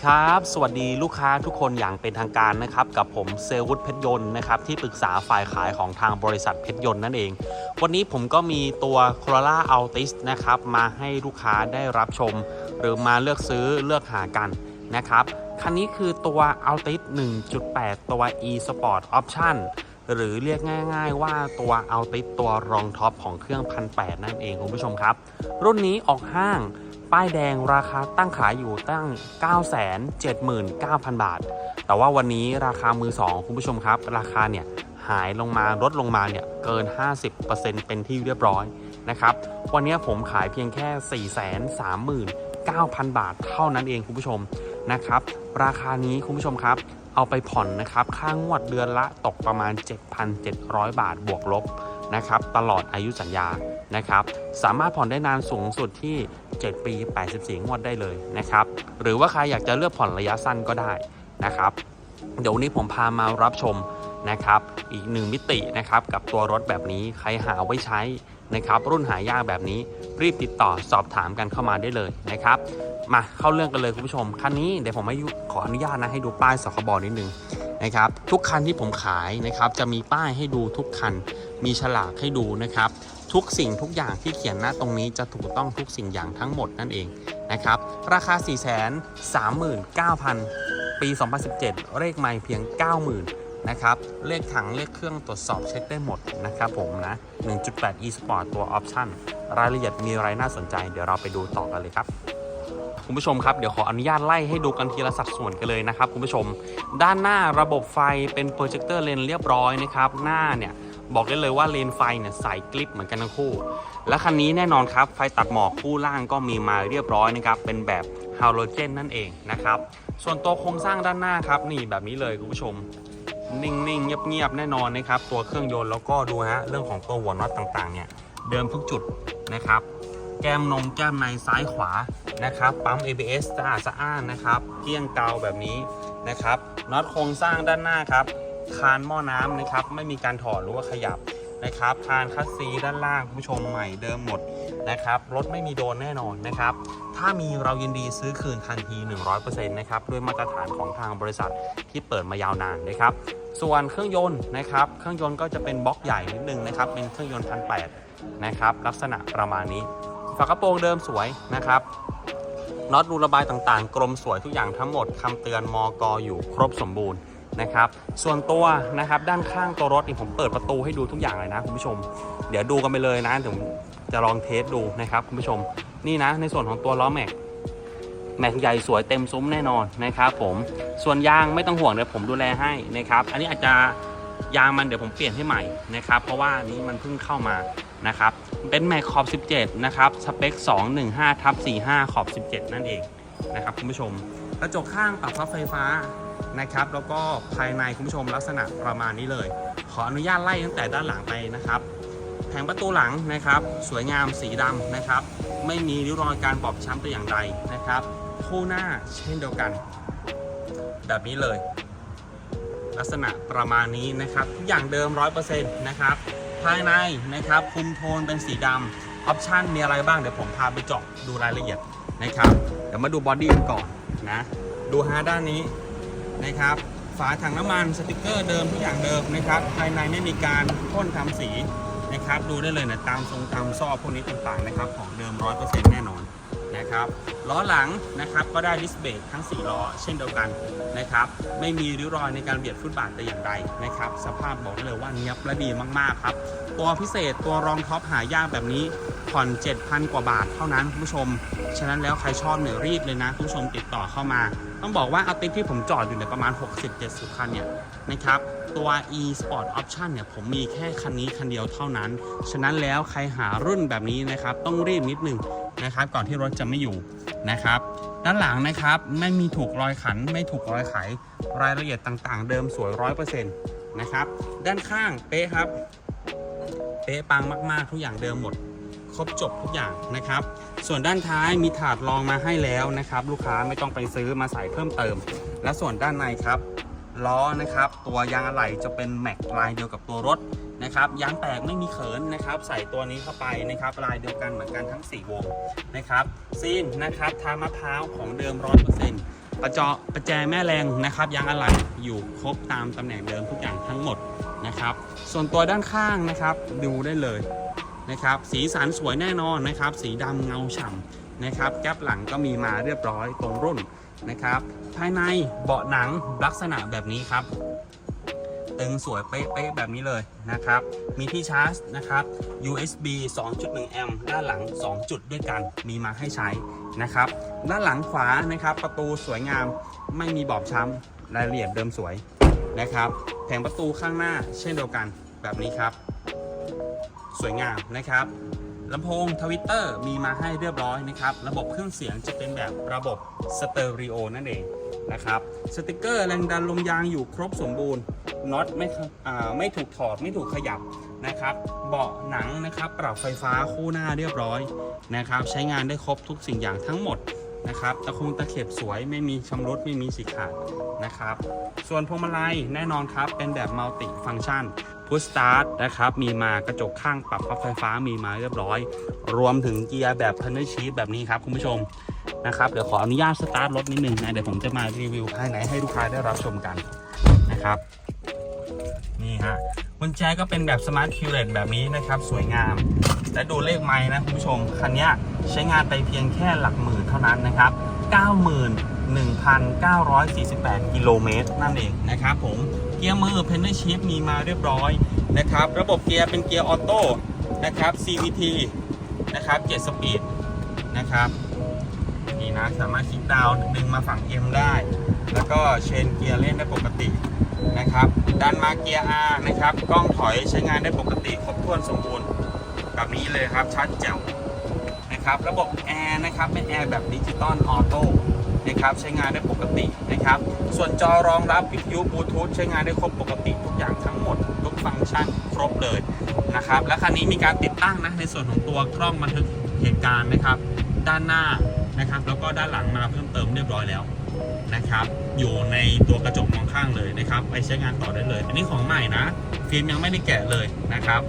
สดีครับ สวัสดีลูกค้าทุกคนอย่างเป็นทางการนะครับ กับผมเซลวุฒิเพชรยนต์นะครับ ที่ปรึกษาฝ่ายขายของทางบริษัทเพชรยนต์นั่นเอง วันนี้ผมก็มีตัว Corolla Altis นะครับ มาให้ลูกค้าได้รับชม หรือมาเลือกซื้อเลือกหากันนะครับ คันนี้คือตัว Altis 1.8 ตัว e Sport Option หรือเรียกง่ายๆว่าตัว Altis ตัวรองท็อปของเครื่อง1,800นั่นเองคุณผู้ชมครับ รุ่นนี้ออกห้าง ป้ายแดงราคาตั้งขายอยู่ตั้ง 979,000 บาท แต่ว่าวันนี้ราคามือ 2 คุณผู้ชมครับ ราคาเนี่ยหายลงมาลดลงมาเนี่ยเกิน 50%เป็นที่เรียบร้อยนะครับ วันนี้ผมขายเพียงแค่ 439,000 บาทเท่านั้นเองคุณผู้ชมนะครับ ราคานี้คุณผู้ชมครับเอาไปผ่อนนะครับ ค่างวดเดือนละตกประมาณ 7,700 บาทบวกลบนะครับ ตลอดอายุสัญญา นะครับ สามารถผ่อนได้นานสูงสุดที่ 7 ปี 84 งวดได้เลยนะครับ หรือว่าใครอยากจะเลือกผ่อนระยะสั้นก็ได้นะครับ เดี๋ยววันนี้ผมพามารับชมนะครับ อีกหนึ่งมิตินะครับกับตัวรถแบบนี้ใครหาไว้ใช้นะครับ รุ่นหายากแบบนี้รีบติดต่อสอบถามกันเข้ามาได้เลยนะครับ มาเข้าเรื่องกันเลยคุณผู้ชมคันนี้เดี๋ยวผมให้ขออนุญาตนะให้ดูป้ายสคบนิดนึงนะครับทุกคันที่ผมขายนะครับจะมีป้ายให้ดูทุกคัน มีฉลากให้ดูนะครับ ทุกสิ่งทุกอย่างที่เขียนหน้าตรงนี้จะถูกต้องทุกสิ่งอย่างทั้งหมดนั่นเองนะครับ ราคา 4 3 9 0 0 0 ปี 2017 เลขไม่เพียง 90,000 นะครับ เลขถังเลขเครื่องตรวจสอบเช็คได้หมดนะครับผมนะ 1.8 e sport ตัวออปชั่นรายละเอียดมีอะไรน่าสนใจ เดี๋ยวเราไปดูต่อกันเลยครับคุณผู้ชมครับเดี๋ยวขออนุญาตไล่ให้ดูกันทีละสัดส่วนกันเลยนะครับคุณผู้ชม ด้านหน้าระบบไฟเป็นโปรเจคเตอร์เลนเรียบร้อยนะครับหน้าเนี่ย บอกได้เลยว่าเลนไฟเนี่ยใสกลิปเหมือนกันทั้งคู่ และคันนี้แน่นอนครับไฟตัดหมอกคู่ล่างก็มีมาเรียบร้อยนะครับ เป็นแบบฮาโลเจนนั่นเองนะครับ ส่วนตัวโครงสร้างด้านหน้าครับนี่แบบนี้เลยคุณผู้ชม นิ่งๆ เงียบๆ แน่นอนนะครับ ตัวเครื่องยนต์แล้วก็ดูฮะเรื่องของตัวหัวน็อตต่างๆ เนี่ยเดิมทุกจุดนะครับ แก้มนมแก้มในซ้ายขวานะครับปั๊ม ABS สะอาดสะอ้านนะครับเกี้ยงเกาแบบนี้นะครับน็อตโครงสร้างด้านหน้าครับ คานหม้อน้ำนะครับ ไม่มีการถอดหรือว่าขยับนะครับ คานคัสซีด้านล่างผู้ชมใหม่เดิมหมดนะครับ รถไม่มีโดนแน่นอนนะครับ ถ้ามีเรายินดีซื้อคืนทันที 100%นะครับ ด้วยมาตรฐานของทางบริษัทที่เปิดมายาวนานนะครับ ส่วนเครื่องยนต์นะครับ เครื่องยนต์ก็จะเป็นบล็อกใหญ่นิดนึงนะครับ เป็นเครื่องยนต์พันแนะครับ ลักษณะประมาณนี้ ฝากระโปรงเดิมสวยนะครับน็อตรูระบายต่างๆ กลมสวยทุกอย่างทั้งหมดคำเตือนมอกอยู่ครบสมบูรณ์ นะครับ ส่วนตัวนะครับด้านข้างตัวรถนี่ผมเปิดประตูให้ดูทุกอย่างเลยนะคุณผู้ชม เดี๋ยวดูกันไปเลยนะเดี๋ยวผมจะลองเทสดูนะครับคุณผู้ชม นี่นะในส่วนของตัวล้อแม็กแม็กใหญ่สวยเต็มซุ้มแน่นอนนะครับผมส่วนยางไม่ต้องห่วงเดี๋ยวผมดูแลให้นะครับ อันนี้อาจจะยางมันเดี๋ยวผมเปลี่ยนให้ใหม่นะครับเพราะว่านี้มันเพิ่งเข้ามานะครับเป็นแม็กขอบ 17 นะครับสเปค 215ทับ45 ขอบ 17 นั่นเองนะครับคุณผู้ชมกระจกข้างปรับพับไฟฟ้า นะครับ แล้วก็ภายในคุณผู้ชมลักษณะประมาณนี้เลย ขออนุญาตไล่ตั้งแต่ด้านหลังไปนะครับแผงประตูหลังนะครับ สวยงามสีดำนะครับ ไม่มีริ้วรอยการบอบช้ำแต่อย่างใดนะครับคู่หน้าเช่นเดียวกัน แบบนี้เลย ลักษณะประมาณนี้นะครับทุกอย่างเดิม 100%นะครับภายในนะครับคุมโทนเป็นสีดำออปชันมีอะไรบ้างเดี๋ยวผมพาไปเจาะดูรายละเอียดนะครับ เดี๋ยวมาดูบอดี้กันก่อนนะ ดูฮาด้านนี้ นะครับ ฝาถังน้ำมันสติกเกอร์เดิมทุกอย่างเดิมนะครับ ภายในไม่มีการพ่นทำสีนะครับ ดูได้เลยนะตามทรงตามซอกพวกนี้ต่างๆนะครับ ของเดิม100%แน่นอน นะครับล้อหลังนะครับก็ได้ดิสเบรกทั้ง 4 ล้อ เช่นเดียวกันนะครับไม่มีริ้วรอยในการเบียดฟุตบาทแต่อย่างใดนะครับสภาพบอกเลยว่าเนียบและดีมากๆครับตัวพิเศษตัวรองท็อปหายากแบบนี้ผ่อน 7,000 กว่าบาทเท่านั้นคุณผู้ชม ฉะนั้นแล้วใครชอบเนี่ยรีบเลยนะคุณผู้ชมติดต่อเข้ามา ต้องบอกว่าเอาติที่ผมจอดอยู่เนี่ยประมาณ 60-70 คันเนี่ยนะครับตัว e sport option เนี่ยผมมีแค่คันนี้คันเดียวเท่านั้น ฉะนั้นแล้วใครหารุ่นแบบนี้นะครับต้องรีบนิดหนึ่ง นะครับ ก่อนที่รถจะไม่อยู่นะครับ ด้านหลังนะครับไม่มีถูกรอยขันไม่ถูกรอยไขรายละเอียดต่างๆ เดิมสวย100%นะครับ ด้านข้างเป๊ะครับ เป๊ะปังมากๆ ทุกอย่างเดิมหมด ครบจบทุกอย่างนะครับ ส่วนด้านท้ายมีถาดรองมาให้แล้วนะครับ ลูกค้าไม่ต้องไปซื้อมาใส่เพิ่มเติม และส่วนด้านในครับล้อนะครับ ตัวยางอะไหล่จะเป็นแม็กลายเดียวกับตัวรถ นะครับยางแตกไม่มีเขินนะครับ ใส่ตัวนี้เข้าไปนะครับลายเดียวกันเหมือนกันทั้ง 4 วงนะครับซีนนะครับทามะพร้าวของเดิม100%นประจอประแจแม่แรงนะครับยางอะไหล่อยู่ครบตามตำแหน่งเดิมทุกอย่างทั้งหมดนะครับ ส่วนตัวด้านข้างนะครับดูได้เลยนะครับ สีสันสวยแน่นอนนะครับ สีดำเงาฉ่ำนะครับแก๊ปหลังก็มีมาเรียบร้อยตรงรุ่นนะครับ ภายในเบาะหนังลักษณะแบบนี้ครับ ตึงสวยเป๊ะๆแบบนี้เลยนะครับ มีที่ชาร์จนะครับ USB 2.1 แอมป์ด้านหลัง 2 จุดด้วยกันมีมาให้ใช้นะครับ ด้านหลังขวานะครับ ประตูสวยงามไม่มีบอบช้ำรายละเอียดเดิมสวยนะครับแผงประตูข้างหน้าเช่นเดียวกันแบบนี้ครับ สวยงามนะครับลำโพงทวิตเตอร์มีมาให้เรียบร้อยนะครับ ระบบเครื่องเสียงจะเป็นแบบระบบสเตอริโอนั่นเองนะครับ สติกเกอร์แรงดันลมยางอยู่ครบสมบูรณ์ น็อตไม่ไม่ถูกถอดไม่ถูกขยับนะครับ เบาะหนังนะครับ ปรับไฟฟ้าคู่หน้าเรียบร้อยนะครับ ใช้งานได้ครบทุกสิ่งอย่างทั้งหมดนะครับ ตะคงตะเข็บสวยไม่มีชำรุดไม่มีสีขาดนะครับ ส่วนพวงมาลัยแน่นอนครับ เป็นแบบมัลติฟัง c t ชันพุชสตาร์ทนะครับ มีมากระจกข้างปรับพับไฟฟ้ามีมาเรียบร้อย รวมถึงเกียร์แบบพัน n ชี t แบบนี้ครับคุณผู้ชมนะครับ เดี๋ยวขออนุญาตสตาร์ทรถนิดนึงนะ เดี๋ยวผมจะมารีวิวภายในให้ลูกค้าได้รับชมกันนะครับ นี่ฮะกุญแจก็เป็นแบบสมาร์ทคิวเลตแบบนี้นะครับ สวยงามและดูเลขไม้นะคุณผู้ชม คันนี้ใช้งานไปเพียงแค่หลักหมื่นเท่านั้นนะครับ 91,948 กิโลเมตรนั่นเองนะครับผมเกียร์มือเพนเนอร์ชิฟมีมาเรียบร้อยนะครับ ระบบเกียร์เป็นเกียร์ออโต้นะครับ CVT นะครับเกียร์สปีดนะครับ นี่นะ สามารถคลิกดาวน์ดึงมาฝั่ง M ได้ แล้วก็เชนเกียร์เล่นได้ปกตินะครับ ดันมาเกียร์ R นะครับ กล้องถอยใช้งานได้ปกติครบถ้วนสมบูรณ์แบบนี้เลยครับชัดแจ๋วนะครับ ระบบแอร์นะครับเป็นแอร์แบบดิจิตอลออโต้นะครับใช้งานได้ปกตินะครับ ส่วนจอรองรับวิทยุบลูทูธใช้งานได้ครบปกติทุกอย่างทั้งหมดทุกฟังก์ชันครบเลยนะครับ และคันนี้มีการติดตั้งนะในส่วนของตัวกล้องบันทึกเหตุการณ์นะครับ ด้านหน้า นะครับ แล้วก็ด้านหลังมาเพิ่มเติมเรียบร้อยแล้วนะครับ อยู่ในตัวกระจกมองข้างเลยนะครับ ไปใช้งานต่อได้เลย อันนี้ของใหม่นะฟิล์มยังไม่ได้แกะเลยนะครับ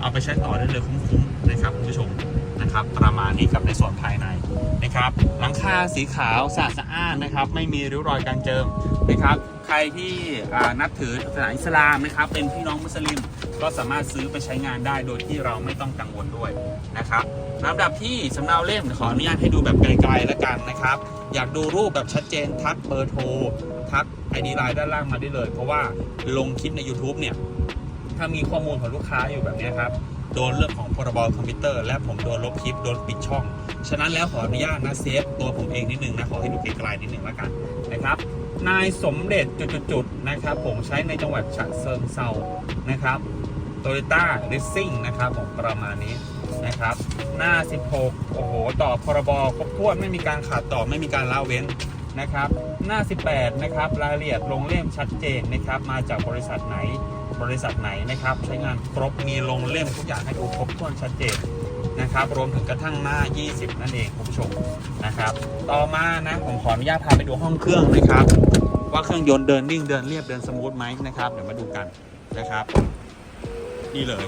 เอาไปใช้ต่อได้เลยคุ้มๆนะครับคุณผู้ชมนะครับ ประมาณนี้กับในส่วนภายในนะครับ หลังคาสีขาวสะอาดสะอ้านนะครับ ไม่มีริ้วรอยการเจิมนะครับ ใครที่นับถือศาสนาอิสลามนะครับ เป็นพี่น้องมุสลิมก็สามารถซื้อไปใช้งานได้โดยที่เราไม่ต้องกังวลด้วยนะครับลำดับที่สำเนาเล่มขออนุญาตให้ดูแบบไกลๆแล้วกันนะครับ อยากดูรูปแบบชัดเจนทักเบอร์โทรทักไอดีไลน์ด้านล่างมาได้เลย เพราะว่าลงคลิปใน YouTube เนี่ย ถ้ามีข้อมูลของลูกค้าอยู่แบบนี้ครับ โดนเรื่องของพรบคอมพิวเตอร์ และผมโดนลบคลิปโดนปิดช่อง ฉะนั้นแล้วขออนุญาตนะเซฟตัวผมเองนิดนึงนะ ขอให้ดูไกลๆนิดนึงแล้วกันนะครับ นายสมเด็จจุดๆนะครับผมใช้ในจังหวัดฉะเชิงเซานะครับโตโยต้าลิสซิ่งนะครับผมประมาณนี้นะครับ หน้า 16 โอ้โห ต่อพรบครบถ้วนไม่มีการขาดต่อไม่มีการละเว้นนะครับ หน้า 18 นะครับรายละเอียดลงเล่มชัดเจนนะครับ มาจากบริษัทไหนบริษัทไหนนะครับ ใช้งานครบมีลงเล่มทุกอย่างให้ดูครบถ้วนชัดเจน นะครับ รวมถึงกระทั่งหน้า 20 นั่นเองคุณผู้ชมนะครับ ต่อมานะ ผมขออนุญาตพาไปดูห้องเครื่องนะครับ ว่าเครื่องยนต์เดินนิ่งเดินเรียบเดินสมูทไหมนะครับ เดี๋ยวมาดูกันนะครับ นี่เลย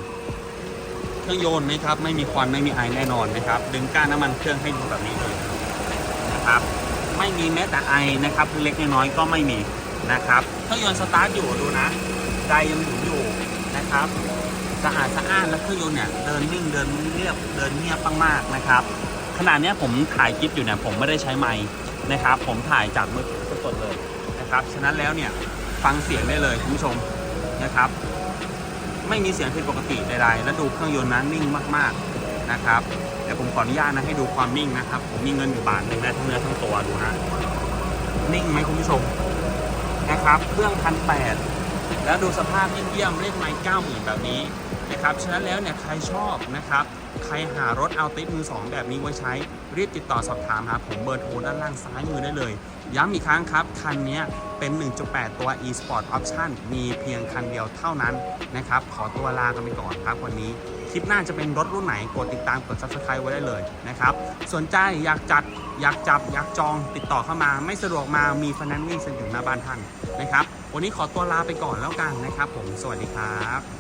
เครื่องยนต์นะครับ ไม่มีควันไม่มีไอแน่นอนนะครับ ดึงก้านน้ำมันเครื่องให้ดูแบบนี้เลยนะครับ ไม่มีแม้แต่ไอนะครับเล็กน้อยก็ไม่มีนะครับ เครื่องยนต์สตาร์ทอยู่ดูนะใจยังหมุนอยู่นะครับ สะอาดสะอ้านแล้วเครื่องยนต์เนี่ยเดินนิ่งเดินเรียบเดินเงียบมากๆนะครับขณะนี้ผมถ่ายคลิปอยู่เนี่ยผมไม่ได้ใช้ไมค์นะครับ ผมถ่ายจากมือถือสดๆเลยนะครับฉะนั้นแล้วเนี่ยฟังเสียงได้เลยคุณผู้ชมนะครับ ไม่มีเสียงผิดปกติใดๆและดูเครื่องยนต์นั้นนิ่งมากๆนะครับเดี๋ยวผมขออนุญาตนะให้ดูความนิ่งนะครับ ผมมีเงินอยู่บาทหนึ่งได้ทั้งเนื้อทั้งตัวดูนะนิ่งไหมคุณผู้ชมนะครับ เครื่องพันแปดแล้วดูสภาพเยี่ยมเลขไม้เก้าหมื่นแบบนี้ นะครับ ฉะนั้นแล้วเนี่ยใครชอบนะครับ ใครหารถเอาติสมือสองแบบนี้ไว้ใช้ รีบติดต่อสอบถามหาผมเบอร์โทรด้านล่างซ้ายมือได้เลย ย้ำอีกครั้งครับ คันนี้เป็น 1.8 ตัว e-sport option มีเพียงคันเดียวเท่านั้นนะครับ ขอตัวลากันไปก่อนครับวันนี้ คลิปหน้าจะเป็นรถรุ่นไหน กดติดตามกด subscribe ไว้ได้เลยนะครับ สนใจอยากจัดอยากจับ อยากจองติดต่อเข้ามา ไม่สะดวกมามีฟันนั้นวิ่งเส้นถึงหน้าบ้านท่านนะครับ วันนี้ขอตัวลาไปก่อนแล้วกันนะครับผม สวัสดีครับ